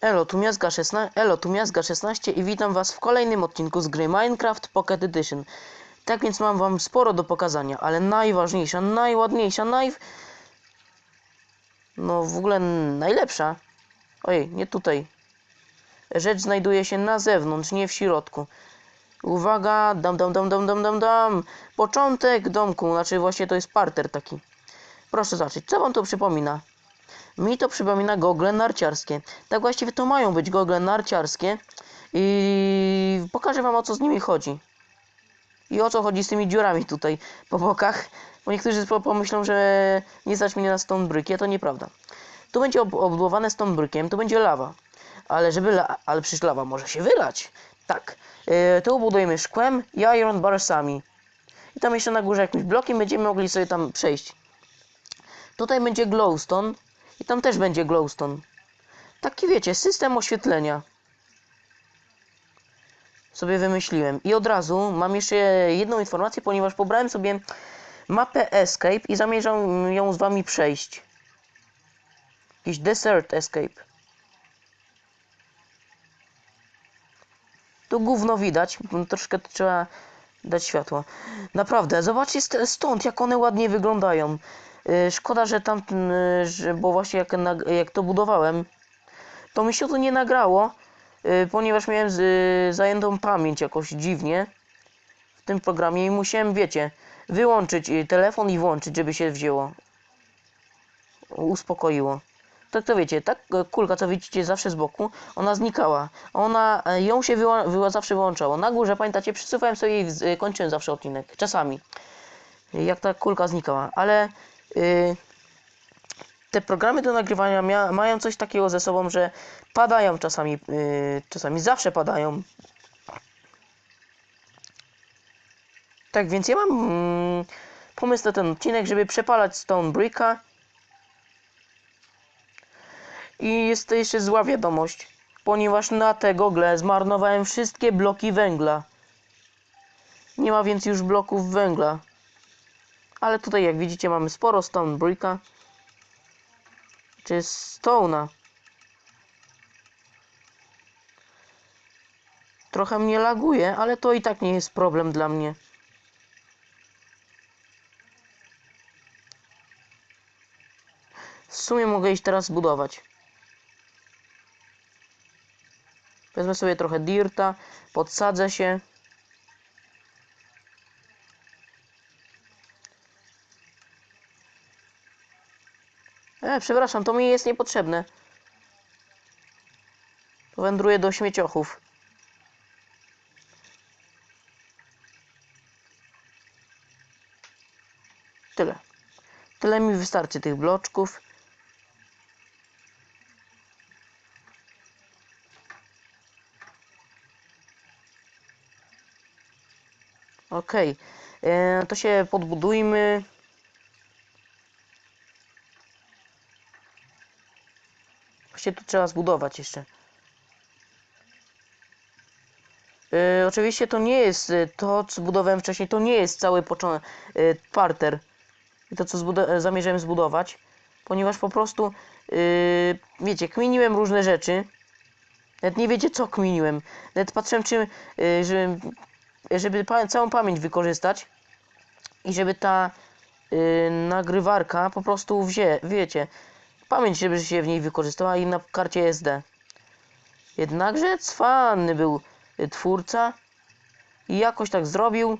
Elo, tu Miazga 16, Elo, tu Miazga 16 i witam was w kolejnym odcinku z gry Minecraft Pocket Edition. Tak więc mam wam sporo do pokazania, ale najważniejsza, najładniejsza, naj... No w ogóle najlepsza. Ojej, nie tutaj. Rzecz znajduje się na zewnątrz, nie w środku. Uwaga, dam, dam, dam, dam, dam, dam, dam. Początek domku, znaczy właśnie to jest parter taki. Proszę zobaczyć, co wam to przypomina? Mi to przypomina gogle narciarskie. Tak właściwie to mają być gogle narciarskie. I pokażę wam o co z nimi chodzi. I o co chodzi z tymi dziurami tutaj po bokach. Bo niektórzy po- pomyślą, że nie stać mnie na stone brick, a to nieprawda. Tu będzie ob obbudowane stone brickiem, tu będzie lawa. Ale żeby la ale przecież lawa może się wylać. Tak. Yy, tu budujemy szkłem i iron barsami. I tam jeszcze na górze jakimś blokiem będziemy mogli sobie tam przejść. Tutaj będzie glowstone i tam też będzie glowstone. Taki wiecie, system oświetlenia. Sobie wymyśliłem. I od razu mam jeszcze jedną informację, ponieważ pobrałem sobie mapę Escape i zamierzam ją z wami przejść. Jakiś Desert Escape. Tu gówno widać, troszkę trzeba dać światło. Naprawdę, zobaczcie st- stąd, jak one ładnie wyglądają. Yy, Szkoda, że tam, yy, że, bo właśnie jak, jak to budowałem, to mi się to nie nagrało, yy, ponieważ miałem zajętą pamięć jakoś dziwnie w tym programie i musiałem, wiecie, wyłączyć telefon i włączyć, żeby się wzięło. Uspokoiło. Tak to wiecie, tak kulka, co widzicie zawsze z boku, ona znikała. Ona, ją się wyła, wyła, zawsze wyłączało. Na górze, pamiętacie, przesuwałem sobie i kończyłem zawsze odcinek. Czasami. Jak ta kulka znikała. Ale y, te programy do nagrywania mają coś takiego ze sobą, że padają czasami. y, czasami zawsze padają. Tak więc ja mam mm, pomysł na ten odcinek, żeby przepalać Stone Bricka. I jest to jeszcze zła wiadomość, ponieważ na te gogle zmarnowałem wszystkie bloki węgla. Nie ma więc już bloków węgla. Ale tutaj jak widzicie mamy sporo stone bricka. Czy stone'a. Trochę mnie laguje, ale to i tak nie jest problem dla mnie. W sumie mogę iść teraz budować. Wezmę sobie trochę dirta, podsadzę się. E, przepraszam, to mi jest niepotrzebne. To wędruje do śmieciochów. Tyle. Tyle mi wystarczy tych bloczków. Okej. E, To się podbudujmy. Właśnie tu trzeba zbudować jeszcze. E, oczywiście to nie jest e, to, co budowałem wcześniej, to nie jest cały początek, e, parter. I to, co zbudo- e, zamierzałem zbudować, ponieważ po prostu, e, wiecie, kminiłem różne rzeczy. Nawet nie wiecie, co kminiłem. Nawet patrzyłem, czy, e, że, żeby pa- całą pamięć wykorzystać i żeby ta e, nagrywarka po prostu wzię, wiecie, pamięć, żeby się w niej wykorzystała i na karcie SD. Jednakże cwany był twórca i jakoś tak zrobił,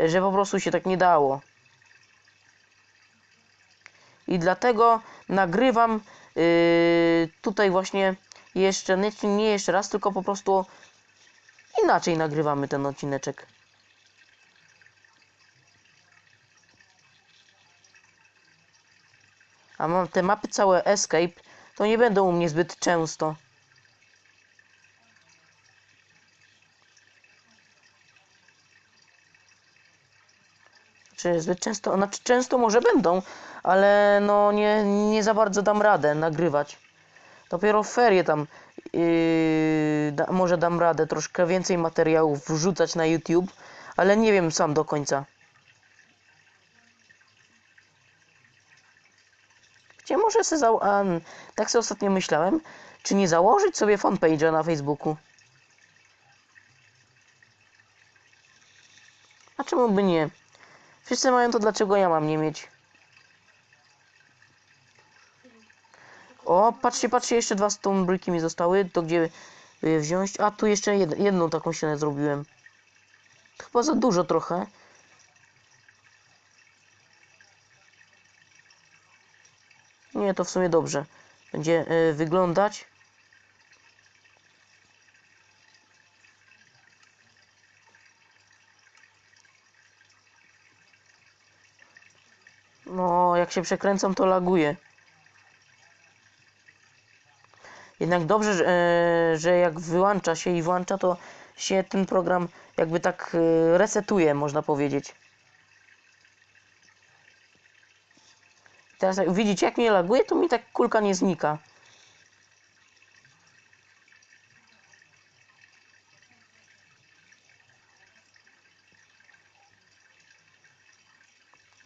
że po prostu się tak nie dało. I dlatego nagrywam y, tutaj właśnie jeszcze, nie jeszcze raz, tylko po prostu inaczej nagrywamy ten odcineczek. A mam te mapy całe Escape, to nie będą u mnie zbyt często. Czy zbyt często? Znaczy często może będą, ale no nie, nie za bardzo dam radę nagrywać. Dopiero w ferie tam yy, da, może dam radę troszkę więcej materiałów wrzucać na YouTube, ale nie wiem sam do końca. Wiecie, może se za... tak sobie ostatnio myślałem, czy nie założyć sobie fanpage'a na Facebooku? A czemu by nie? Wszyscy mają to, dlaczego ja mam nie mieć? O, patrzcie, patrzcie, jeszcze dwa stone bricki mi zostały. To gdzie je wziąć? A, tu jeszcze jed jedną taką ścianę zrobiłem. To chyba za dużo trochę. Nie, to w sumie dobrze. Będzie y, wyglądać. No, jak się przekręcam, to laguje. Jednak dobrze, że, e, że jak wyłącza się i włącza, to się ten program jakby tak e, resetuje, można powiedzieć. Teraz widzicie, jak mnie laguje, to mi tak kulka nie znika.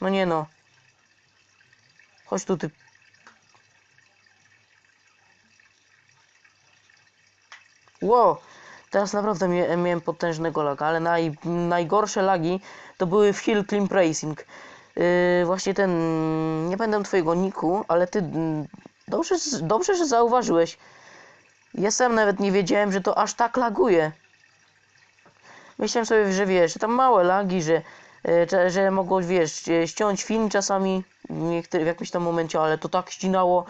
No nie no. Chodź tu, ty. Wow, teraz naprawdę mia miałem potężnego laga, ale naj najgorsze lagi to były w Hill Climb Racing. Yy, właśnie ten, nie będę twojego niku, ale ty dobrze, dobrze, że zauważyłeś. Ja sam nawet nie wiedziałem, że to aż tak laguje. Myślałem sobie, że wiesz, że tam małe lagi, że, e, że, mogło, wiesz, ściąć film czasami w jakimś tam momencie, ale to tak ścinało,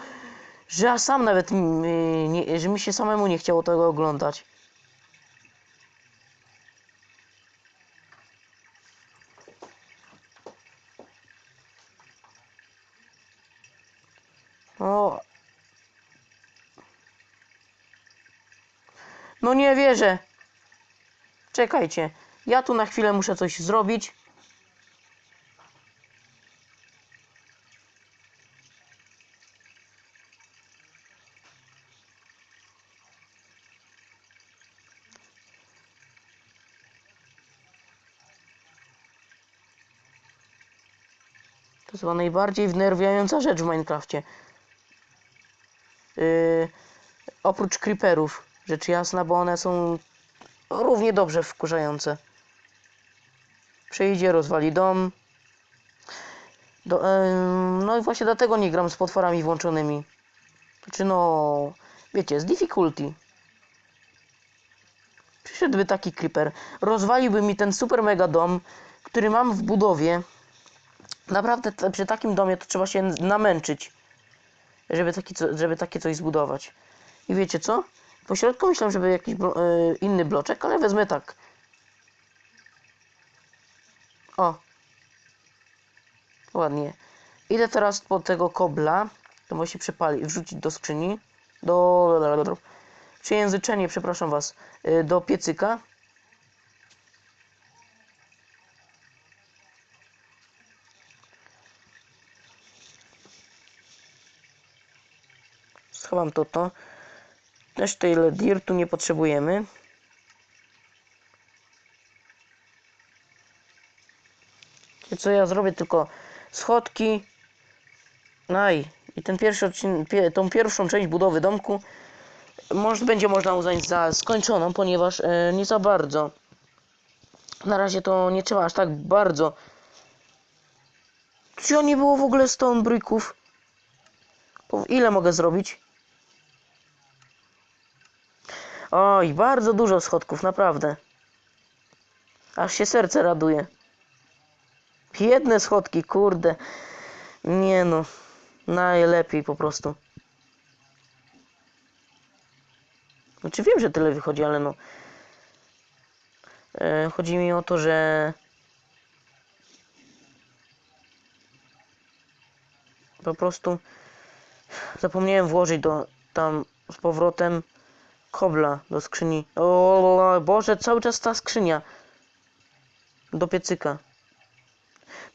że ja sam nawet, mm, e, nie, że mi się samemu nie chciało tego oglądać. O. No nie wierzę. Czekajcie. Ja tu na chwilę muszę coś zrobić. To jest najbardziej wnerwiająca rzecz w Minecrafcie. Yy, oprócz creeperów, rzecz jasna, bo one są równie dobrze wkurzające. Przyjdzie, rozwali dom. Do, em, no i właśnie dlatego nie gram z potworami włączonymi. Czy no, wiecie, z difficulty. Przyszedłby taki creeper, rozwaliłby mi ten super mega dom, który mam w budowie. Naprawdę przy takim domie to trzeba się namęczyć, żeby, taki, żeby takie coś zbudować. I wiecie co? Po środku myślałem, żeby jakiś blo- e, inny bloczek, ale wezmę tak. O. Ładnie. Idę teraz po tego kobla. To może się przepali. Wrzucić do skrzyni. Do... Przejęzyczenie, przepraszam was. e, Do piecyka. Schowam to to. Też tyle dirtu nie potrzebujemy. Co ja zrobię? Tylko schodki. Naj. I ten pierwszy odcin- pie- tą pierwszą część budowy domku może będzie można uznać za skończoną, ponieważ e, nie za bardzo. Na razie to nie trzeba aż tak bardzo. Czy nie było w ogóle stone bricków? Ile mogę zrobić? Oj, bardzo dużo schodków, naprawdę. Aż się serce raduje. Jedne schodki, kurde. Nie no. Najlepiej po prostu. Znaczy wiem, że tyle wychodzi, ale no. E, chodzi mi o to, że... Po prostu zapomniałem włożyć do tam z powrotem kobla do skrzyni. O Boże, cały czas ta skrzynia. Do piecyka.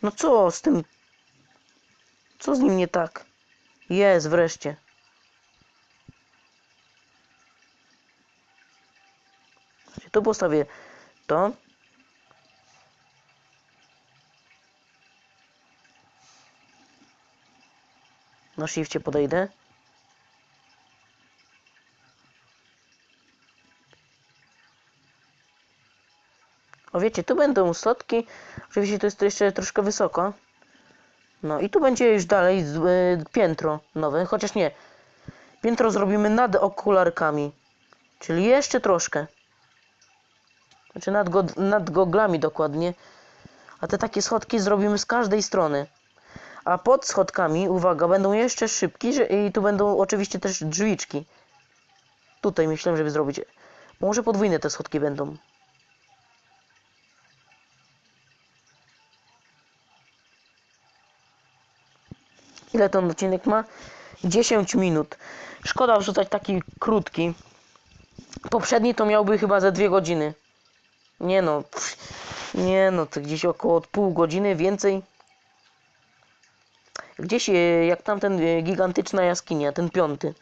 No co z tym? Co z nim nie tak? Jest wreszcie. Tu postawię to. Na shifcie podejdę. O wiecie, tu będą schodki. Oczywiście to jest jeszcze troszkę wysoko. No i tu będzie już dalej y, piętro nowe, chociaż nie. Piętro zrobimy nad okularkami. Czyli jeszcze troszkę. Znaczy nad, go, nad goglami dokładnie. A te takie schodki zrobimy z każdej strony. A pod schodkami, uwaga, będą jeszcze szybki że- i tu będą oczywiście też drzwiczki. Tutaj myślałem, żeby zrobić. Może podwójne te schodki będą. Ile ten odcinek ma? 10 minut. Szkoda wrzucać taki krótki. Poprzedni to miałby chyba ze 2 godziny. Nie no. pff, Nie no, to gdzieś około pół godziny więcej. Gdzieś e, jak tamten e, gigantyczna jaskinia, ten piąty.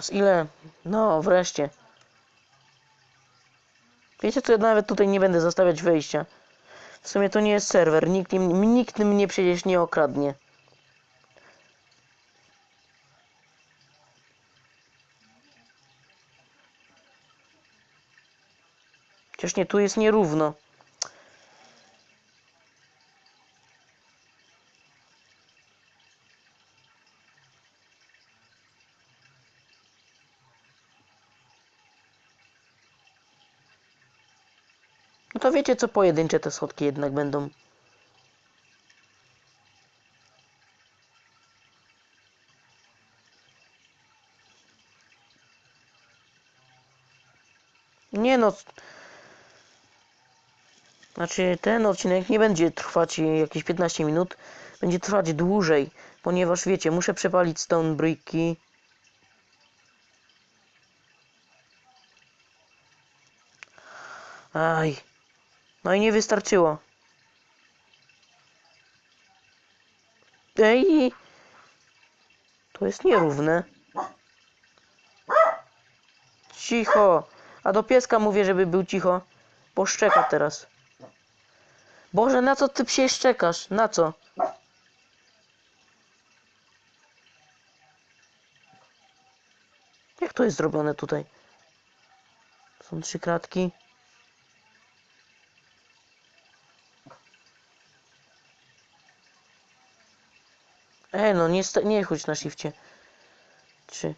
Teraz ile? No, wreszcie. Wiecie co, ja nawet tutaj nie będę zostawiać wejścia. W sumie to nie jest serwer, nikt, nikt mnie przecież nie okradnie. Chociaż nie, tu jest nierówno. To wiecie co, pojedyncze te schodki jednak będą. Nie no. Znaczy ten odcinek nie będzie trwać jakieś 15 minut. Będzie trwać dłużej, ponieważ wiecie, muszę przepalić stone bricki. Aj. No i nie wystarczyło. Ej! To jest nierówne. Cicho. A do pieska mówię, żeby był cicho. Bo szczeka teraz. Boże, na co ty psie szczekasz? Na co? Jak to jest zrobione tutaj? Są trzy kratki. Ej, no nie, nie chodź na shifcie. Trzy.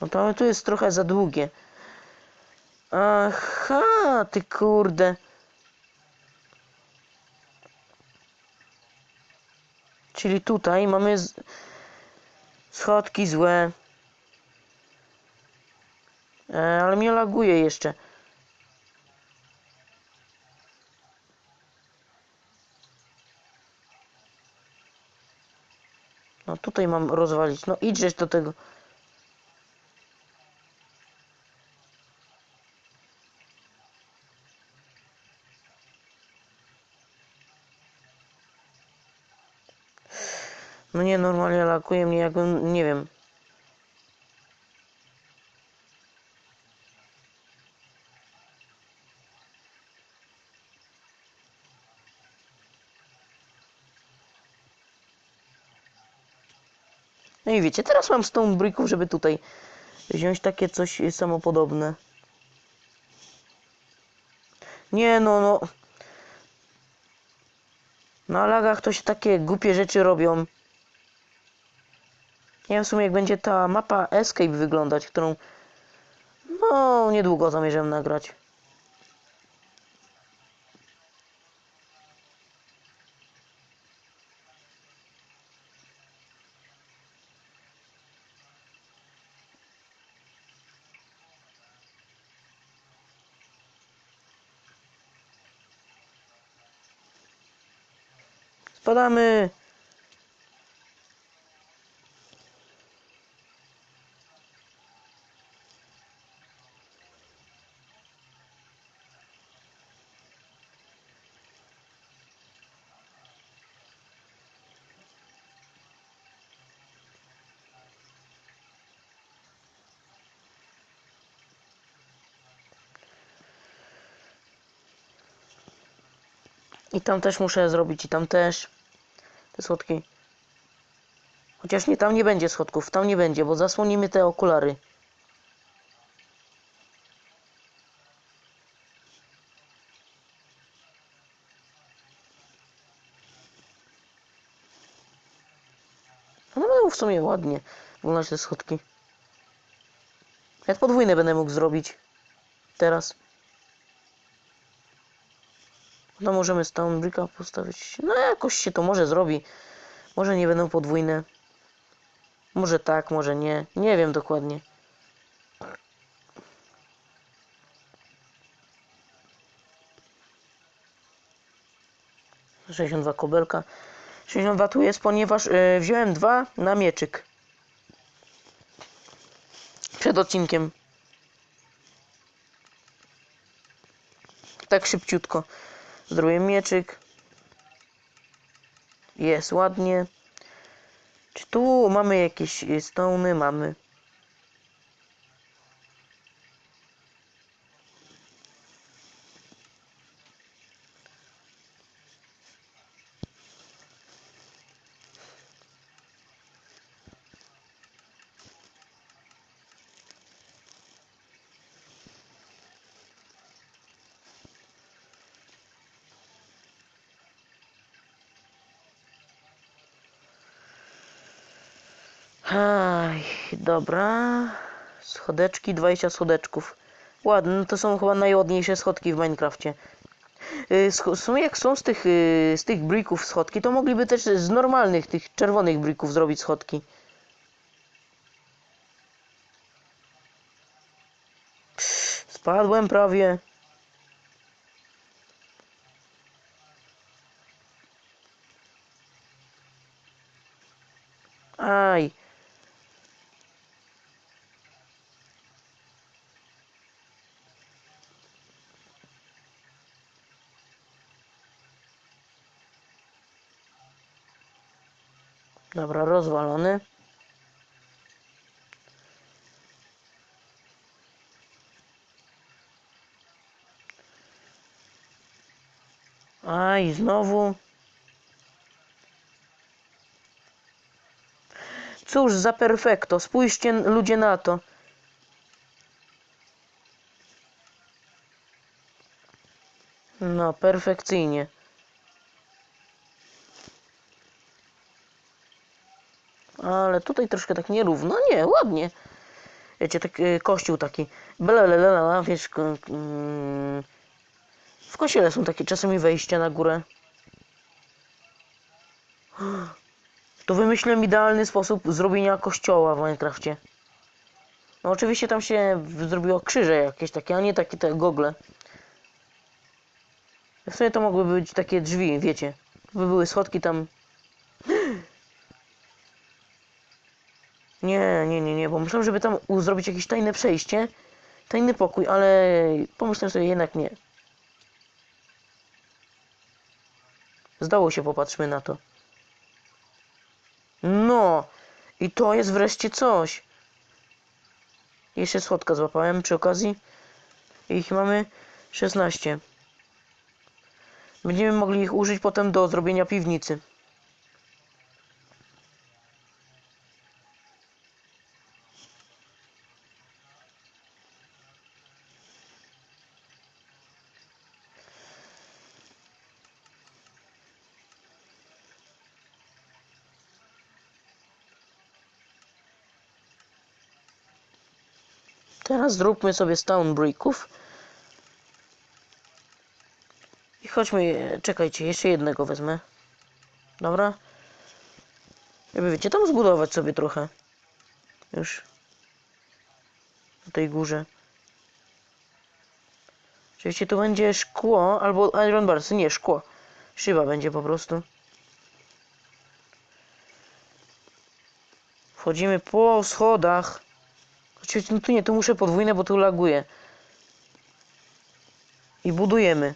No to tu jest trochę za długie. Aha, ty kurde. Czyli tutaj mamy schodki złe. E, ale mnie laguje jeszcze. No tutaj mam rozwalić. No idźesz do tego. No nie, normalnie lakuje mnie jakbym, nie wiem. I wiecie, teraz mam stone bricków, żeby tutaj wziąć takie coś samopodobne. Nie no, no. Na lagach to się takie głupie rzeczy robią. Nie wiem w sumie jak będzie ta mapa Escape wyglądać, którą no niedługo zamierzam nagrać. Spadamy! I tam też muszę zrobić, i tam też. Te schodki. Chociaż nie, tam nie będzie schodków, tam nie będzie, bo zasłonimy te okulary. No będą w sumie ładnie wyglądać te schodki. Jak podwójne będę mógł zrobić. Teraz. No możemy Stone Bricka postawić. No jakoś się to może zrobi. Może nie będą podwójne. Może tak, może nie. Nie wiem dokładnie. Sześćdziesiąt dwa kobelka. 62 tu jest, ponieważ e, wziąłem dwa na mieczyk. Przed odcinkiem. Tak szybciutko. Zrobię mieczyk. Jest ładnie. Czy tu mamy jakieś stony? Mamy. Aj, dobra. Schodeczki, 20 schodeczków. Ładne, no to są chyba najładniejsze schodki w Minecrafcie. Y, sumie jak są z tych, y, z tych brików schodki, to mogliby też z normalnych, tych czerwonych brików zrobić schodki. Spadłem prawie. Aj. Dobra, rozwalony. A i znowu. Cóż za perfekto. Spójrzcie ludzie na to. No, perfekcyjnie. Ale tutaj troszkę tak nierówno. Nie, ładnie. Wiecie, tak, y, kościół taki. Blablabla, wiesz. mm. W kościele są takie czasami wejścia na górę. To wymyśliłem idealny sposób zrobienia kościoła w Minecrafcie. No oczywiście tam się zrobiło krzyże jakieś takie, a nie takie te gogle. W sumie to mogłyby być takie drzwi, wiecie. By były schodki tam. Nie, nie, nie, nie, bo myślałem, żeby tam zrobić jakieś tajne przejście. Tajny pokój, ale pomyślałem sobie jednak nie. Zdało się, popatrzmy na to. No, i to jest wreszcie coś. Jeszcze schodka złapałem przy okazji. Ich mamy 16. Będziemy mogli ich użyć potem do zrobienia piwnicy. Teraz zróbmy sobie stone bricków. I chodźmy, czekajcie, jeszcze jednego wezmę. Dobra? Jakby wiecie, tam zbudować sobie trochę. Już. Na tej górze. Oczywiście tu będzie szkło, albo iron bars, nie, szkło. Szyba będzie po prostu. Wchodzimy po schodach. Chociaż no tu nie, tu muszę podwójne, bo tu laguje. I budujemy.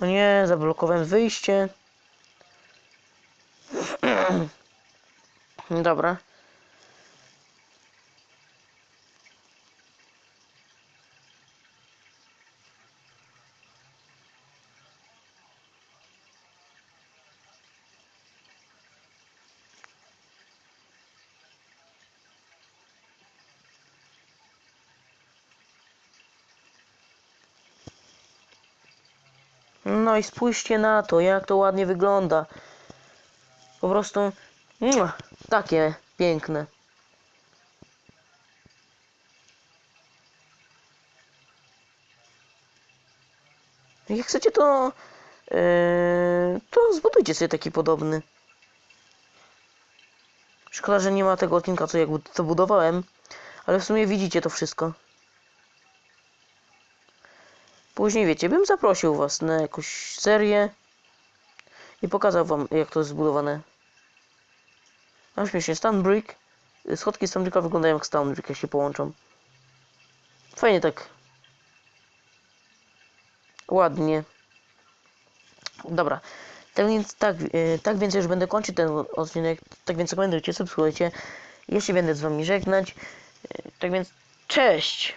No nie, zablokowałem wyjście. Dobra. No i spójrzcie na to, jak to ładnie wygląda. Po prostu takie piękne. Jak chcecie to yy, to zbudujcie sobie taki podobny. Szkoda, że nie ma tego odcinka, co jakby to budowałem, ale w sumie widzicie to wszystko. Później wiecie, bym zaprosił was na jakąś serię i pokazał wam jak to jest zbudowane. Mam śmiesznie, Stanbrick, schodki Stanbricka wyglądają jak Stanbrick, jak się połączą. Fajnie tak. Ładnie. Dobra. Tak więc, tak, e, tak więc już będę kończyć ten odcinek. Tak więc rekomendujcie, subskrybujcie. Ja się będę z wami żegnać. E, Tak więc, cześć!